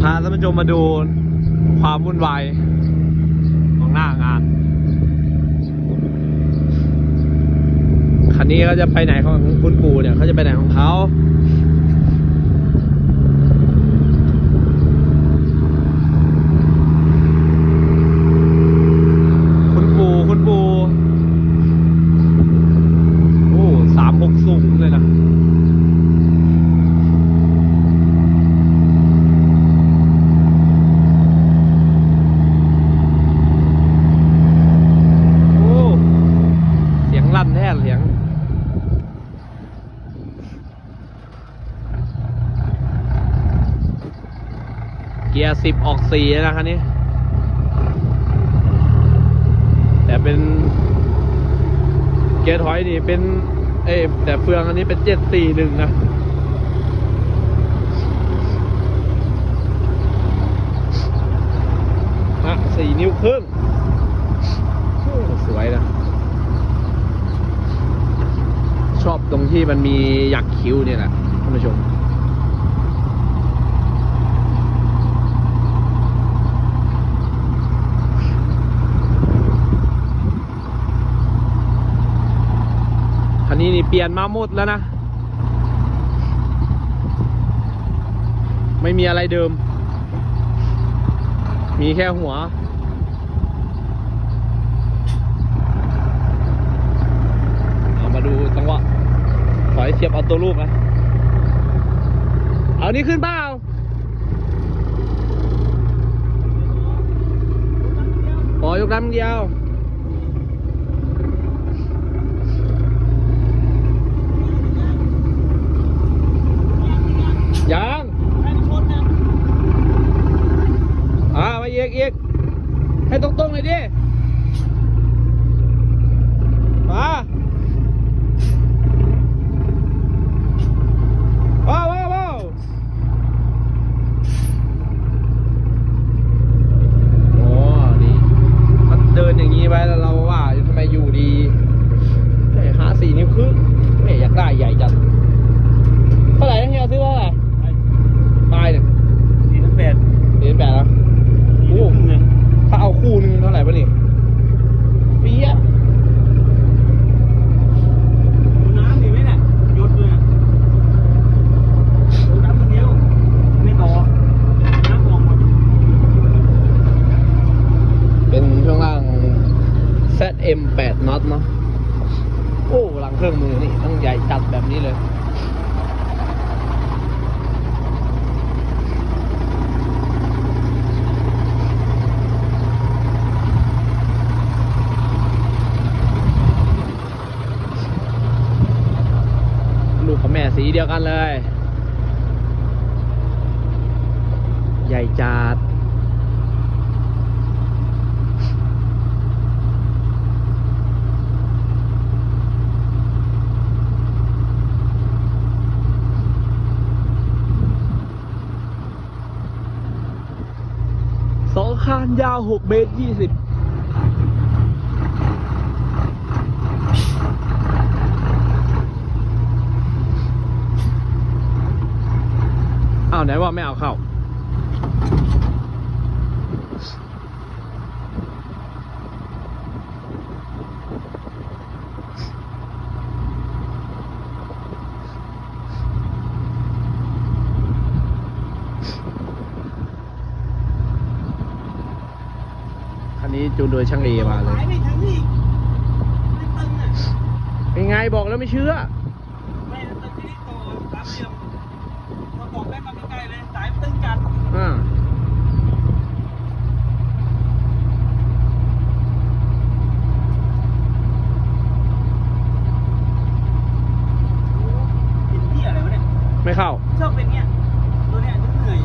พาท่านผู้ชมมาดูความวุ่นวายของหน้างาน คันนี้เขาจะไปไหนของคุณปู่เนี่ยเขาจะไปไหนของเขา คุณปู่คุณปู่โอ้สามหกสูงเลยนะ โอ้ เสียงลั่นแท้เสียง เกียร์สิบออกสี่นะคันนี้ แต่เป็น เกียร์ถอยนี่เป็น เอ้แต่เฟืองอันนี้เป็นเจ็ดสี่หนึ่งนะฮะสี่นิ้วครึ่งสวยนะ ชอบตรงที่มันมียักษ์คิ้วเนี่ยแหละท่านผู้ชม คันนี้นี่ เปลี่ยนมาหมดแล้วนะ ไม่มีอะไรเดิม มีแค่หัวเอามาดูจังหวะถอยเสียบเอาตัวลูกนะ เอานี้ขึ้นเปล่าอ๋อยกน้ำเดียว ยังอ่ามาอีกอีกให้ ตรงเลยดิ มา M8 น็อตเนาะ โอ้หลังเครื่องมือนี่ต้องใหญ่จัดแบบนี้เลย ลูกกับแม่สีเดียวกันเลย ใหญ่จัด องคานยาวหกเมตรยี่สิบอ้าวไหนว่าไม่เอาเข้า จูนโดยช่างเอมาเลยสายไม่ถึงอีกไม่ตึงอะเป็นไงบอกแล้วไม่เชื่อไม่ตึงที่นี่ต่อสามเหลี่ยมมาบอกได้มาใกล้ๆเลยสายตึงจัดอ่า เป็นที่อะไรวะเนี่ย ไม่เข้า ชอบเป็นเนี้ยตัวเนี้ยจะเหนื่อย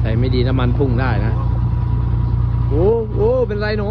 ใส่ไม่ดีน้ำมันพุ่งได้นะ โอ้โอ้เป็นไรหนู